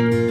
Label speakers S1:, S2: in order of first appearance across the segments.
S1: thank you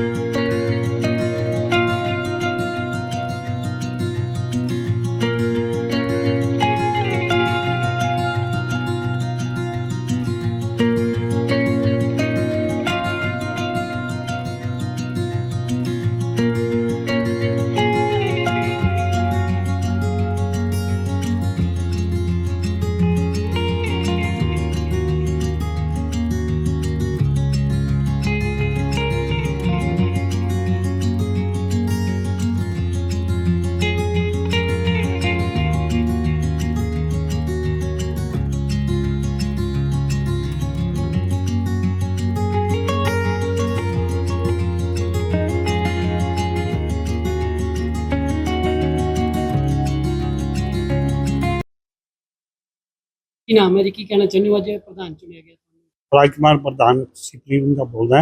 S1: ਕੀ ਨਾਮ ਹੈ ਜੀ? ਕੀ ਕਹਿਣਾ ਚਾਹੁੰਦੇ ਹੋ? ਅੱਜ ਪ੍ਰਧਾਨ ਚੁਣਿਆ ਗਿਆ ਤੁਹਾਨੂੰ।
S2: ਰਾਜਕੁਮਾਰ ਪ੍ਰਧਾਨ ਸੁਪਰੀਮ ਦਾ ਬੋਲਦਾ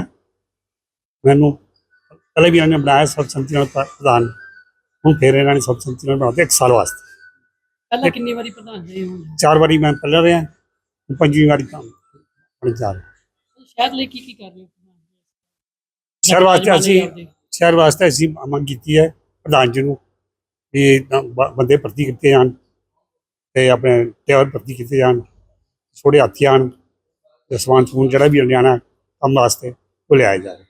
S2: ਮੈਨੂੰ ਪਹਿਲੇ ਵੀ ਇਹਨੇ ਬਣਾਇਆ ਸੰਮਤੀ ਨਾਲ ਪ੍ਰ- ਪ੍ਰਧਾਨ। ਹੁਣ ਫਿਰ ਇਹਨਾਂ ਨੇ ਸਬ ਸੰਮਤੀ ਨਾਲ ਬਣਾਤੇ ਇੱਕ ਸਾਲ ਵਾਸਤੇ।
S1: ਪਹਿਲਾਂ ਕਿੰਨੀ ਵਾਰੀ ਪ੍ਰਧਾਨ ਰਹੇ ਹੋ
S2: ਚਾਰ ਵਾਰੀ ਮੈਂ ਪਹਿਲਾਂ ਰਿਹਾ ਪੰਜਵੀਂ ਵਾਰੀ ਕੰਮ ਹੁਣ ਜਾ ਰਿਹਾ।
S1: ਸ਼ਹਿਰ ਲਈ ਕੀ ਕੀ ਕਰ ਰਹੇ ਹੋ?
S2: ਸ਼ਹਿਰ ਵਾਸਤੇ ਅਸੀਂ। ਸ਼ਹਿਰ ਵਾਸਤੇ ਅਸੀਂ ਮੰਗ ਕੀਤੀ ਹੈ ਪ੍ਰਧਾਨ ਜੀ ਨੂੰ ਵੀ ਬੰਦੇ ਭਰਤੀ ਕੀਤੇ ਜਾਣ। ਤੇ ਆਪਣੇ ਟੇਵਰ ਭਰਤੀ ਕੀਤੇ ਜਾਣ ਛੋੜੇ ਹਾਥੀ ਆਣ ਤੇ ਸਮਾਨ ਸਮੂਨ ਜਿਹੜਾ ਵੀ ਲਿਆਣਾ ਕੰਮ ਵਾਸਤੇ ਉਹ ਲਿਆਇਆ ਜਾਏ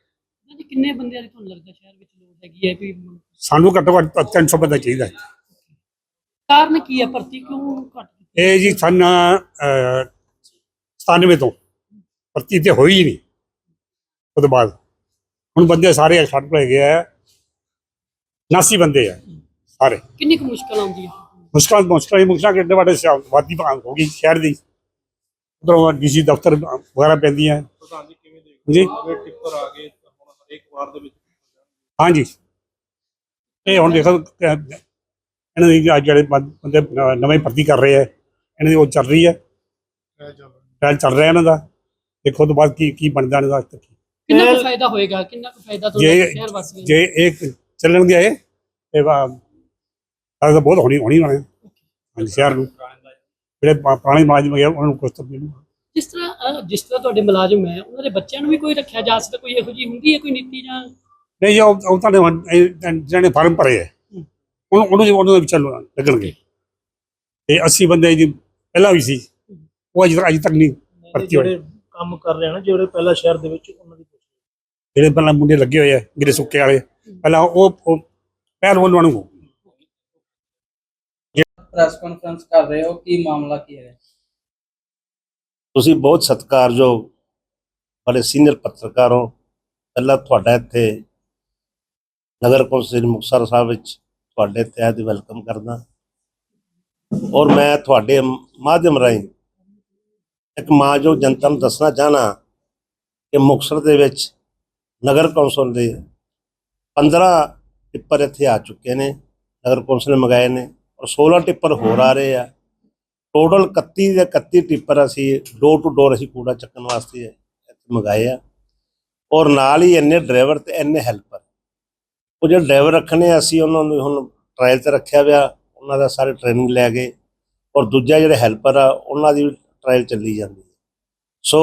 S1: ਜੀ ਕਿੰਨੇ ਬੰਦਿਆਂ ਦੀ ਤੁਹਾਨੂੰ ਲੱਗਦਾ ਸ਼ਹਿਰ ਵਿੱਚ ਲੋੜ ਹੈਗੀ ਹੈ ਕੋਈ
S2: ਸਾਨੂੰ ਘੱਟੋ ਘੱਟ 300 ਬੰਦਾ ਚਾਹੀਦਾ ਹੈ।
S1: ਕਾਰਨ ਕੀ ਹੈ? ਭਰਤੀ ਕਿਉਂ ਘੱਟ?
S2: ਇਹ ਜੀ ਸਨ ਅਹ, 97 ਤੋਂ। ਭਰਤੀ ਤੇ ਹੋਈ ਨਹੀਂ। ਉਹਦੇ ਬਾਅਦ ਹੁਣ ਬੰਦੇ ਸਾਰੇ ਛੱਡ ਪਏ ਗਏ ਆ 89 ਬੰਦੇ ਆ ਸਾਰੇ।
S1: ਕਿੰਨੀ ਕੁ ਮੁਸ਼ਕਲ ਆਉਂਦੀ ਹੈ
S2: ਮੁਸ਼ਕਲਾਂ ਮੁਸ਼ਕਲਾਂ ਹੀ ਮੁਸ਼ਕਲਾਂ ਕਿੱਡੇ ਵੱਡੇ ਵਾਦੀ ਭਾਗ ਹੋ ਗਈ ਸ਼ਹਿਰ ਦੀ। ਉਧਰੋਂ ਡੀਸੀ ਦਫ਼ਤਰ ਵਗੈਰਾ ਪੈਂਦੀਆਂ।
S3: ਪ੍ਰਧਾਨ ਜੀ ਕਿਵੇਂ ਦੇਖਦੇ
S2: ਜੀ।
S3: ਟਿੱਪਰ ਆ ਗਏ ਤਾਂ ਹੁਣ ਹਰੇਕ ਵਾਰ ਦੇ ਵਿੱਚ
S2: ਹਾਂਜੀ। ਇਹ ਹੁਣ ਦੇਖੋ ਇਹਨਾਂ ਦੀ ਅੱਜ ਜਿਹੜੇ ਬੰਦੇ ਨਵੇਂ ਭਰਤੀ ਕਰ ਰਹੇ ਆ ਇਹਨਾਂ ਦੀ ਉਹ ਚੱਲ ਰਹੀ ਹੈ ਟ੍ਰਾਇਲ ਚੱਲ ਰਿਹਾ। ਇਹਨਾਂ ਦਾ। ਦੇਖੋ ਤੋਂ ਬਾਅਦ ਕੀ ਕੀ ਬਣਦਾ ਇਹਨਾਂ ਦਾ
S1: ਕਿੰਨਾ ਕੁ ਫਾਇਦਾ ਹੋਏਗਾ? ਕਿੰਨਾ ਕੁ ਫਾਇਦਾ
S2: ਜੇ
S1: ਤੁਹਾਡੇ ਸ਼ਹਿਰ ਵਾਸੀਆਂ ਨੂੰ?
S2: ਜੇ ਇੱਕ ਚੱਲਣ ਗਿਆ ਇਹ ਤੇ ਵਾ ਤਾਂ ਬਹੁਤ ਹੋਣੀ ਹੋਣੀ ਹੋਣੀ ਹਾਂਜੀ ਸ਼ਹਿਰ ਨੂੰ। ਜਿਹੜੇ ਪੁ- ਪੁਰਾਣੇ ਮੁਲਾਜ਼ਮ ਹੈਗੇ ਆ, ਉਹਨਾਂ ਨੂੰ ਕੁਛ ਤਾਂ ਮਿਲੂ।
S1: ਜਿਸ ਤਰ੍ਹਾਂ ਅਹ, ਜਿਸ ਤਰ੍ਹਾਂ ਤੁਹਾਡੇ ਮੁਲਾਜ਼ਮ ਹੈ ਉਹਨਾਂ ਦੇ ਬੱਚਿਆਂ ਨੂੰ ਵੀ ਕੋਈ ਰੱਖਿਆ ਜਾ ਸਕਦਾ ਕੋਈ ਇਹੋ ਜਿਹੀ ਹੁੰਦੀ ਹੈ ਕੋਈ ਨੀਤੀ ਜਾਂ?
S2: ਨਹੀਂ ਜੀ, ਉਹ ਉਹ ਤੁਹਾਡੇ ਹੁਣ ਇਹ ਜਿਹਨਾਂ ਨੇ ਫਾਰਮ ਭਰੇ ਹੈ। ਉਹਨੂੰ ਉਹਨੂੰ ਉਹਨਾਂ ਦੇ ਵਿੱਚ ਚੱਲੂ ਲੱਗਣਗੇ। ਤੇ 80 ਬੰਦੇ ਜੀ ਪਹਿਲਾਂ ਵੀ ਸੀ। ਉਹ ਅਜੇ ਤੱਕ ਅਜੇ ਤੱਕ ਨਹੀਂ ਭਰਤੀ ਹੋਏ।
S3: ਜਿਹੜੇ ਕੰਮ ਕਰ ਰਹੇ ਹਨ ਜਿਹੜੇ ਪਹਿਲਾਂ ਸ਼ਹਿਰ ਦੇ ਵਿੱਚ ਉਹਨਾਂ ਦੀ ਪੁੱਛ
S2: ਜਿਹੜੇ ਪਹਿਲਾਂ ਮੁੰਡੇ ਲੱਗੇ ਹੋਏ ਆ ਗਿਰੇ ਸੁੱਕੇ ਵਾਲੇ ਪਹਿਲਾਂ ਉਹ ਉਹ ਪਹਿਲ ਉਹਨਾਂ ਨੂੰ
S4: ਪ੍ਰੈਸ ਕਾਨਫਰੰਸ ਕਰ ਰਹੇ ਹੋ, ਕੀ ਮਾਮਲਾ ਕੀ ਹੈ?
S5: ਤੁਸੀਂ ਬਹੁਤ ਸਤਿਕਾਰਯੋਗ ਬੜੇ ਸੀਨੀਅਰ ਪੱਤਰਕਾਰ ਹੋ। ਪਹਿਲਾਂ ਤੁਹਾਡਾ ਇੱਥੇ ਨਗਰ ਕੌਂਸਲ ਮੁਕਤਸਰ ਸਾਹਿਬ ਵਿੱਚ ਤੁਹਾਡੇ ਤਹਿਤ ਦੀ ਵੈਲਕਮ ਕਰਦਾ। ਔਰ ਮੈਂ ਤੁਹਾਡੇ ਮਾਧਿਅਮ ਰਾਹੀਂ ਇੱਕ ਮਾਂ ਜੋ ਜਨਤਾ ਨੂੰ ਦੱਸਣਾ ਚਾਹਨਾ ਕਿ ਮੁਕਤਸਰ ਦੇ ਵਿੱਚ ਨਗਰ ਕੌਂਸਲ ਦੇ 15 ਟਿੱਪਰ ਇੱਥੇ ਆ ਚੁੱਕੇ ਨੇ, ਨਗਰ ਕੌਂਸਲ ਨੇ ਮੰਗਾਏ ਨੇ। ਔਰ 16 ਟਿੱਪਰ ਹੋਰ ਆ ਰਹੇ ਆ। ਟੋਟਲ 31 ਦੇ 31 ਟਿੱਪਰ ਅਸੀਂ ਡੋਰ ਟੂ ਡੋਰ ਅਸੀਂ ਕੂੜਾ ਚੱਕਣ ਵਾਸਤੇ ਇੱਥੇ ਮੰਗਾਏ ਆ। ਔਰ ਨਾਲ ਹੀ ਇੰਨੇ ਡਰਾਈਵਰ ਤੇ ਇੰਨੇ ਹੈਲਪਰ ਉਹ ਜਿਹੜੇ ਡਰਾਈਵਰ ਰੱਖਣੇ ਆ, ਅਸੀਂ ਉਹਨਾਂ ਨੂੰ ਹੁਣ ਟ੍ਰਾਇਲ ਤੇ ਰੱਖਿਆ ਹੋਇਆ ਉਹਨਾਂ ਦਾ ਸਾਰੇ ਟ੍ਰੇਨਿੰਗ ਲੈ ਗਏ। ਔਰ ਦੂਜਾ ਜਿਹੜੇ ਹੈਲਪਰ ਆ ਉਹਨਾਂ ਦੀ ਟ੍ਰਾਇਲ ਚੱਲੀ ਜਾਂਦੀ ਹੈ ਸੋ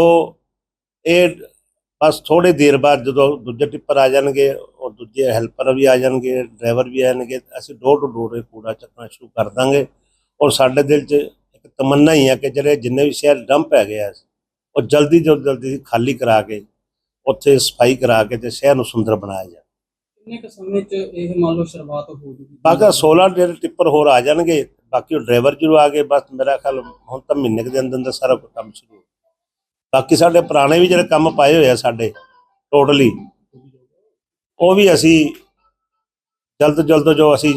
S5: ਇਹ ਬਸ ਥੋੜੇ ਦੇਰ ਬਾਅਦ ਜਦੋਂ ਦੂਜੇ ਟਿੱਪਰ ਆ ਜਾਣਗੇ ਦੂਜੇ ਹੈਲਪਰ ਵੀ ਆ ਜਾਣਗੇ ਡਰਾਈਵਰ ਵੀ ਆ ਜਾਣਗੇ ਅਸੀਂ ਡੋਰ ਟੂ ਡੋਰ ਇਹ ਕੂੜਾ ਚੱਕਣਾ ਸ਼ੁਰੂ ਕਰ ਦਾਂਗੇ। ਔਰ ਸਾਡੇ ਦਿਲ 'ਚ ਇੱਕ ਤਮੰਨਾ ਹੀ ਹੈ ਕਿ ਜਿਹੜੇ ਜਿੰਨੇ ਵੀ ਸ਼ਹਿਰ ਡੰਪ ਹੈਗੇ ਆ ਉਹ ਜਲਦੀ ਤੋਂ ਜਲਦੀ ਖਾਲੀ ਕਰਾ ਕੇ ਉੱਥੇ ਸਫ਼ਾਈ ਕਰਾ ਕੇ ਤੇ ਸ਼ਹਿਰ ਨੂੰ ਸੁੰਦਰ ਬਣਾਇਆ ਜਾਏ
S4: ਕਿੰਨੇ ਕੁ ਸਮੇਂ ਚ ਇਹ ਮੰਨ ਲਓ ਸ਼ੁਰੂਆਤ ਹੋ ਜੂਗੀ?
S5: ਬਾਕੀ 16 ਜਿਹੜੇ ਟਿੱਪਰ ਹੋਰ ਆ ਜਾਣਗੇ ਬਾਕੀ ਉਹ ਡਰਾਈਵਰ ਜਦੋਂ ਆ ਗਏ ਬਸ ਮੇਰਾ ਖਿਆਲ ਹੁਣ ਤਾਂ ਮਹੀਨੇ ਦੇ ਅੰਦਰ ਅੰਦਰ ਸਾਰਾ ਕੰਮ ਸ਼ੁਰੂ ਬਾਕੀ ਸਾਡੇ ਪੁਰਾਣੇ ਵੀ ਜਿਹੜੇ ਕੰਮ ਪਾਏ ਹੋਏ ਆ ਸਾਡੇ ਟੋਟਲੀ ਉਹ ਵੀ ਅਸੀਂ ਜਲਦ ਤੋਂ ਜਲਦ ਜੋ ਅਸੀਂ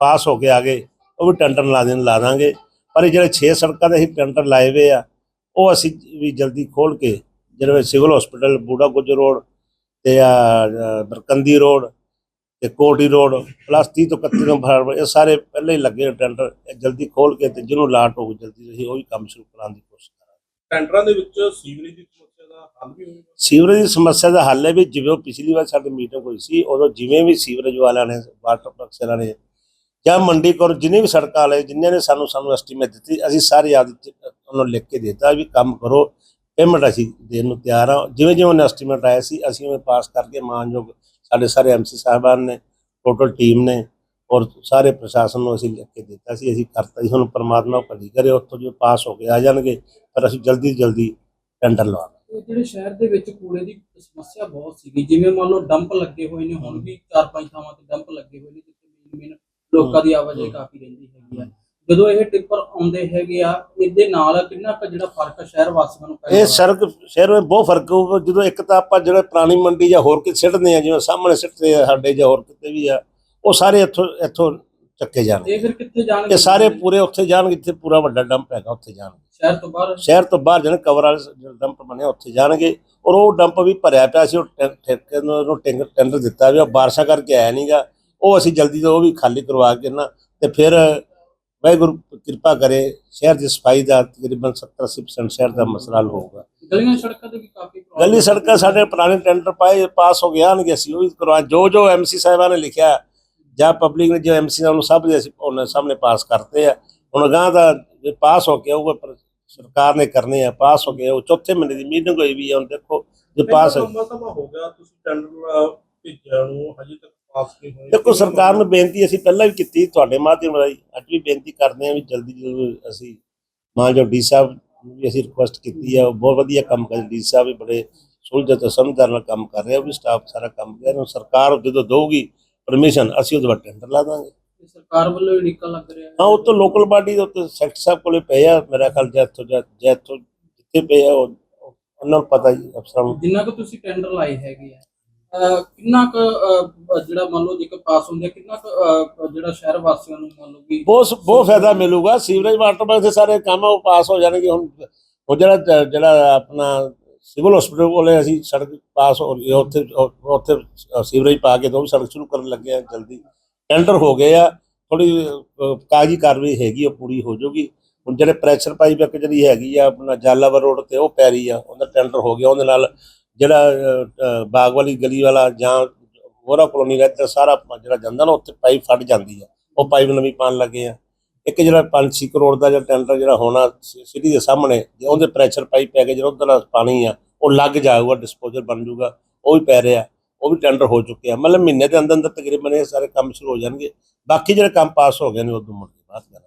S5: ਪਾਸ ਹੋ ਕੇ ਆ ਗਏ, ਉਹ ਵੀ ਟੈਂਡਰ ਲਾ ਦੇਣ, ਲਾ ਦਾਂਗੇ। ਪਰ ਇਹ ਜਿਹੜੇ 6 ਸੜਕਾਂ ਦੇ ਅਸੀਂ ਟੈਂਡਰ ਲਾਏ ਹੋਏ ਆ, ਉਹ ਅਸੀਂ ਵੀ ਜਲਦੀ ਖੋਲ ਕੇ, ਜਿਹੜੇ civil hospital, Bura Gujj road ਤੇ ਆ ਬਰਕੰਦੀ ਰੋਡ ਤੇ ਕੋਟੀ ਰੋਡ, ਪਲੱਸ 30 ਤੋਂ 31 ਤੋਂ ਇਹ ਸਾਰੇ ਪਹਿਲੇ ਹੀ ਲੱਗੇ ਟੈਂਡਰ, ਇਹ ਜਲਦੀ ਖੋਲ ਕੇ ਤੇ ਜਿਹਨੂੰ ਲਾਟ ਹੋਊ, ਜਲਦੀ ਅਸੀਂ ਉਹ ਵੀ ਕੰਮ ਸ਼ੁਰੂ ਕਰਾਉਣ ਦੀ ਕੋਸ਼ਿਸ਼ ਕਰਾਂਗੇ।
S3: ਟੈਂਡਰਾਂ ਦੇ ਵਿੱਚ ਸੀਵਰੇਜ ਦੀ
S5: ਸੀਵਰੇਜ ਦੀ ਸਮੱਸਿਆ ਦਾ ਹੱਲ ਹੈ ਵੀ ਜਿਵੇਂ ਪਿਛਲੀ ਵਾਰ ਸਾਡੀ ਮੀਟਿੰਗ ਹੋਈ ਸੀ, ਉਦੋਂ ਜਿਵੇਂ ਵੀ ਸੀਵਰੇਜ ਵਾਲਿਆਂ ਨੇ, ਵਾਟਰ ਵਰਕਸ ਵਾਲਿਆਂ ਨੇ ਜਾਂ ਮੰਡੀ ਕੋਲ ਜਿੰਨੇ ਵੀ ਸੜਕਾਂ ਵਾਲੇ ਜਿਨ੍ਹਾਂ ਨੇ ਸਾਨੂੰ ਸਾਨੂੰ ਐਸਟੀਮੇਟ ਦਿੱਤੀ, ਅਸੀਂ ਸਾਰੇ ਆਦਿ ਉਹਨਾਂ ਨੂੰ ਲਿਖ ਕੇ ਦਿੱਤਾ ਵੀ ਕੰਮ ਕਰੋ ਪੇਮੈਂਟ ਅਸੀਂ ਦੇਣ ਨੂੰ ਤਿਆਰ ਆ ਜਿਵੇਂ ਜਿਵੇਂ ਉਹਨੇ ਐਸਟੀਮੇਟ ਆਇਆ ਸੀ, ਅਸੀਂ ਉਵੇਂ ਪਾਸ ਕਰਕੇ ਮਾਨਯੋਗ ਸਾਡੇ ਸਾਰੇ ਐਮਸੀ ਸਾਹਿਬਾਨ ਨੇ ਟੋਟਲ ਟੀਮ ਨੇ ਔਰ ਸਾਰੇ ਪ੍ਰਸ਼ਾਸਨ ਨੂੰ ਅਸੀਂ ਲਿਖ ਕੇ ਦਿੱਤਾ ਸੀ, ਅਸੀਂ ਕਰਤਾ ਜੀ ਹੁਣ ਪਰਮਾਤਮਾ ਭਲੀ ਕਰੇ, ਉੱਥੋਂ ਜੋ ਪਾਸ ਹੋ ਕੇ ਆ ਜਾਣਗੇ, ਪਰ ਅਸੀਂ ਜਲਦੀ ਤੋਂ ਜਲਦੀ ਟੈਂਡਰ ਲਵਾਵਾਂਗੇ
S4: ਇਹ ਜਿਹੜੇ ਸ਼ਹਿਰ ਦੇ ਵਿੱਚ ਕੂੜੇ ਦੀ ਸਮੱਸਿਆ ਬਹੁਤ ਸੀਗੀ ਜਿਵੇਂ ਮੰਨ ਲਓ ਡੰਪ ਲੱਗੇ ਹੋਏ ਨੇ ਹੁਣ ਵੀ ਚਾਰ ਪੰਜ ਥਾਵਾਂ ਤੇ ਡੰਪ ਲੱਗੇ ਹੋਏ ਨੇ ਜਿੱਥੇ ਮੇਨ ਮੇਨ ਲੋਕਾਂ ਦੀ ਆਵਾਜਾਈ ਕਾਫੀ ਰਹਿੰਦੀ ਹੈਗੀ ਆ। ਜਦੋਂ ਇਹ ਟਿੱਪਰ ਆਉਂਦੇ ਹੈਗੇ ਆ ਇਹਦੇ ਨਾਲ ਕਿੰਨਾ ਕੁ ਜਿਹੜਾ ਫ਼ਰਕ ਆ ਸ਼ਹਿਰ ਵਾਸੀਆਂ ਨੂੰ ਪੈਂਦਾ?
S5: ਇਹ ਸੜਕ ਸ਼ਹਿਰ ਵਿੱਚ ਬਹੁਤ ਫ਼ਰਕ ਹੋਊਗਾ ਜਦੋਂ ਇੱਕ ਤਾਂ ਆਪਾਂ ਜਿਹੜੇ ਪੁਰਾਣੀ ਮੰਡੀ ਜਾਂ ਹੋਰ ਕਿਤੇ ਸਿੱਟਦੇ ਆ ਜਿਵੇਂ ਸਾਹਮਣੇ ਸਿੱਟਦੇ ਆ ਸਾਡੇ ਜਾਂ ਹੋਰ ਕਿਤੇ ਵੀ ਆ ਉਹ ਸਾਰੇ ਇੱਥੋਂ ਇੱਥੋਂ ਚੱਕੇ ਜਾਣਗੇ।
S4: ਇਹ ਫਿਰ ਕਿੱਥੇ ਜਾਣਗੇ?
S5: ਇਹ ਸਾਰੇ ਪੂਰੇ ਉੱਥੇ ਜਾਣਗੇ ਜਿੱਥੇ ਪੂਰਾ ਵੱਡਾ ਡੰਪ ਹੈਗਾ ਉੱਥੇ ਜਾਣਗੇ।
S4: ਸ਼ਹਿਰ ਤੋਂ ਬਾਹਰ?
S5: ਸ਼ਹਿਰ ਤੋਂ ਬਾਹਰ ਜਿਹੜੇ ਕਵਰ ਵਾਲੇ ਜਿਹੜਾ ਡੰਪ ਬਣਿਆ ਉੱਥੇ ਜਾਣਗੇ। ਔਰ ਉਹ ਡੰਪ ਵੀ ਭਰਿਆ ਪਿਆ ਸੀ ਉਹ ਟੈ- ਠੇਕੇ ਨੂੰ ਉਹਨੂੰ ਟੈਂਡਰ ਟੈਂਡਰ ਦਿੱਤਾ ਵੀ ਉਹ ਬਾਰਿਸ਼ਾਂ ਕਰਕੇ ਆਇਆ ਨਹੀਂਗਾ ਉਹ ਅਸੀਂ ਜਲਦੀ ਤੋਂ ਉਹ ਵੀ ਖਾਲੀ ਕਰਵਾ ਕੇ ਨਾ ਤੇ ਫਿਰ ਵਾਹਿਗੁਰੂ ਕਿਰਪਾ ਕਰੇ ਸ਼ਹਿਰ ਦੀ ਸਫ਼ਾਈ ਦਾ ਤਕਰੀਬਨ 70-80% ਸ਼ਹਿਰ ਦਾ ਮਸਲਾ ਹੱਲ ਹੋਊਗਾ।
S4: ਗਲੀਆਂ ਸੜਕਾਂ ਤੇ ਵੀ ਕਾਫੀ problem
S5: ਗਲੀ ਸੜਕਾਂ ਸਾਡੇ ਪੁਰਾਣੇ ਟੈਂਡਰ ਪਾਏ ਪਾਸ ਹੋ ਗਏ ਆਣਗੇ ਅਸੀਂ ਉਹ ਵੀ ਕਰਵਾ ਜੋ ਜੋ ਐਮਸੀ ਸਾਹਿਬਾਨ ਨੇ ਲਿਖਿਆ ਜਾਂ ਪਬਲਿਕ ਨੇ ਜੋ ਐਮਸੀ ਨਾਲ ਸਭ ਦੇ ਅਸੀਂ ਉਹਨਾਂ ਸਾਹਮਣੇ ਪਾਸ ਕਰਤੇ ਆ। ਹੁਣ ਅਗਾਂਹ ਦਾ ਜੇ ਪਾਸ ਹੋ ਕੇ ਆਊਗਾ ਪਰ ਸਰਕਾਰ ਨੇ ਕਰਨੇ ਆ ਪਾਸ ਹੋ ਕੇ ਉਹ ਚੌਥੇ ਮਹੀਨੇ ਦੀ ਮੀਟਿੰਗ ਹੋਈ ਵੀ ਆ ਹੁਣ ਦੇਖੋ ਜੇ ਪਾਸ ਹੋ
S3: ਹੋ ਗਿਆ ਤੁਸੀਂ ਟੈਂਡਰ ਭੇਜਿਆ ਨੂੰ ਹਜੇ ਤੱਕ ਪਾਸ ਨਹੀਂ ਹੋਇਆ
S5: ਦੇਖੋ ਸਰਕਾਰ ਨੂੰ ਬੇਨਤੀ ਅਸੀਂ ਪਹਿਲਾਂ ਵੀ ਕੀਤੀ ਤੁਹਾਡੇ ਮਾਧਿਅਮ ਰਾਹੀਂ ਅੱਜ ਵੀ ਬੇਨਤੀ ਕਰਦੇ ਹਾਂ ਵੀ ਜਲਦੀ ਜਲਦੀ ਅਸੀਂ ਮਾਨਯੋਗ ਡੀ ਸਾਹਿਬ ਨੂੰ ਵੀ ਅਸੀਂ ਰਿਕੁਐਸਟ ਕੀਤੀ ਹੈ ਉਹ ਬਹੁਤ ਵਧੀਆ ਕੰਮ ਕਰ ਡੀ ਸਾਹਿਬ ਵੀ ਬੜੇ ਸੁਲਝੇ ਤੇ ਸਮਝਦਾਰ ਨਾਲ ਕੰਮ ਕਰ ਰਿਹਾ ਉਹ ਵੀ ਸਟਾਫ ਸਾਰਾ ਕੰਮ ਕਰ ਰਿਹਾ ਸਰਕਾਰ ਜਦੋਂ ਦਊਗੀ ਪਰਮਿਸ਼ਨ ਅਸੀਂ ਉਹਦੇ ਟੈਂਡਰ ਲਾ ਦਾਂਗੇ।
S4: ਤੇ ਸਰਕਾਰ ਵੱਲੋਂ ਹੀ ਨਿਕਲ ਲੱਗ ਰਿਹਾ
S5: ਹਾਂ ਉਹ ਤੋਂ ਲੋਕਲ ਬਾਡੀ ਦੇ ਉੱਤੇ ਸੈਕਟਰ ਸਾਹਿਬ ਕੋਲੇ ਪਏ ਆ ਮੇਰਾ ਖਿਆਲ ਜੈਥੋਂ ਜੈਥੋਂ ਜਿੱਥੇ ਪਏ ਆ ਉਹ ਉਹਨਾਂ ਨੂੰ ਪਤਾ ਜੀ ਅਫਸਰਾਂ ਨੂੰ।
S4: ਜਿੰਨਾ ਕੁ ਤੁਸੀਂ ਟੈਂਡਰ ਲਾਏ ਹੈਗੇ ਆ ਅਹ ਕਿੰਨਾ ਕੁ ਅਹ, ਜਿਹੜਾ ਮੰਨ ਲਓ ਜੇਕਰ ਪਾਸ ਹੁੰਦੇ ਕਿੰਨਾ ਕੁ ਅਹ, ਜਿਹੜਾ ਸ਼ਹਿਰ ਵਾਸੀਆਂ ਨੂੰ ਮੰਨ ਲਓ ਕਿ
S5: ਬਹੁਤ ਬਹੁਤ ਫਾਇਦਾ ਮਿਲੂਗਾ। ਸੀਵਰੇਜ ਵਾਟਰ ਬਾਕਸ ਦੇ ਸਾਰੇ ਕੰਮ ਆ, ਉਹ ਪਾਸ ਹੋ ਜਾਣਗੇ ਹੁਣ। ਉਹ ਜਿਹੜਾ ਜਿਹੜਾ ਆਪਣਾ ਸਿਵਲ ਹਸਪੀਟਲ ਕੋਲੇ ਅਸੀਂ ਸੜਕ ਪਾਸ ਹੋ ਰਹੀ ਹੈ ਉੱਥੇ ਉਹ- ਉੱਥੇ ਸੀਵਰੇਜ ਪਾ ਕੇ ਦੋ ਸੜਕ ਸ਼ੁਰੂ ਕਰਨ ਲੱਗੇ ਆ ਜਲਦੀ। ਟੈਂਡਰ ਹੋ ਗਏ ਆ ਥੋੜੀ ਕਾਗਜ਼ੀ ਕਾਰਵਾਈ ਹੈਗੀ ਉਹ ਪੂਰੀ ਹੋ ਜਾਊਗੀ। ਹੁਣ ਜਿਹੜੇ ਪ੍ਰੈਸ਼ਰ ਪਾਈਪ ਇੱਕ ਜਿਹੜੀ ਹੈਗੀ ਆ, ਆਪਣਾ ਜਾਲਾਵਰ ਰੋਡ ਤੇ ਉਹ ਪੈ ਰਹੀ ਆ, ਉਹਦਾ ਟੈਂਡਰ ਹੋ ਗਿਆ। ਉਹਦੇ ਨਾਲ ਜਿਹੜਾ ਬਾਗ ਵਾਲੀ ਗਲੀ ਵਾਲਾ ਜਾਂ ਹੋਰਾ ਕਲੋਨੀ ਦਾ ਇੱਧਰ ਸਾਰਾ ਜਿਹੜਾ ਜਾਂਦਾ ਨਾ, ਉੱਥੇ ਪਾਈਪ ਫਟ ਜਾਂਦੀ ਆ। ਉਹ ਪਾਈਪ ਨਵੀਂ ਪਾਣ ਲੱਗੇ ਆ। ਇੱਕ ਜਿਹੜਾ 5-6 ਕਰੋੜ ਦਾ ਜਿਹੜਾ ਟੈਂਡਰ ਜਿਹੜਾ ਹੋਣਾ ਸਿਟੀ ਦੇ ਸਾਹਮਣੇ, ਜੇ ਉਹਦੇ ਪ੍ਰੈਸ਼ਰ ਪਾਈਪ ਪੈ ਕੇ ਜਿਹੜਾ ਉਧਰ ਪਾਣੀ ਆ, ਉਹ ਲੱਗ ਜਾਊਗਾ ਡਿਸਪੋਜ਼ਲ ਬਣ ਜਾਊਗਾ, ਉਹ ਵੀ ਪੈ ਰਿਹਾ। ਉਹ ਵੀ ਟੈਂਡਰ ਹੋ ਚੁੱਕੇ ਆ। ਮਤਲਬ ਮਹੀਨੇ ਦੇ ਅੰਦਰ ਅੰਦਰ ਤਕਰੀਬਨ ਇਹ ਸਾਰੇ ਕੰਮ ਸ਼ੁਰੂ ਹੋ ਜਾਣਗੇ। ਬਾਕੀ ਜਿਹੜੇ ਕੰਮ ਪਾਸ ਹੋ ਗਏ ਨੇ ਉਦੋਂ ਮੁੜ ਕੇ ਬਾਅਦ ਕਰਾਂਗੇ।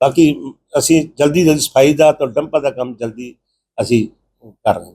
S5: ਬਾਕੀ ਅਸੀਂ ਜਲਦੀ ਜਲਦੀ ਸਫ਼ਾਈ ਦਾ ਤੇ ਡੰਪਾਂ ਦਾ ਕੰਮ ਜਲਦੀ ਅਸੀਂ ਕਰ ਰਹੇ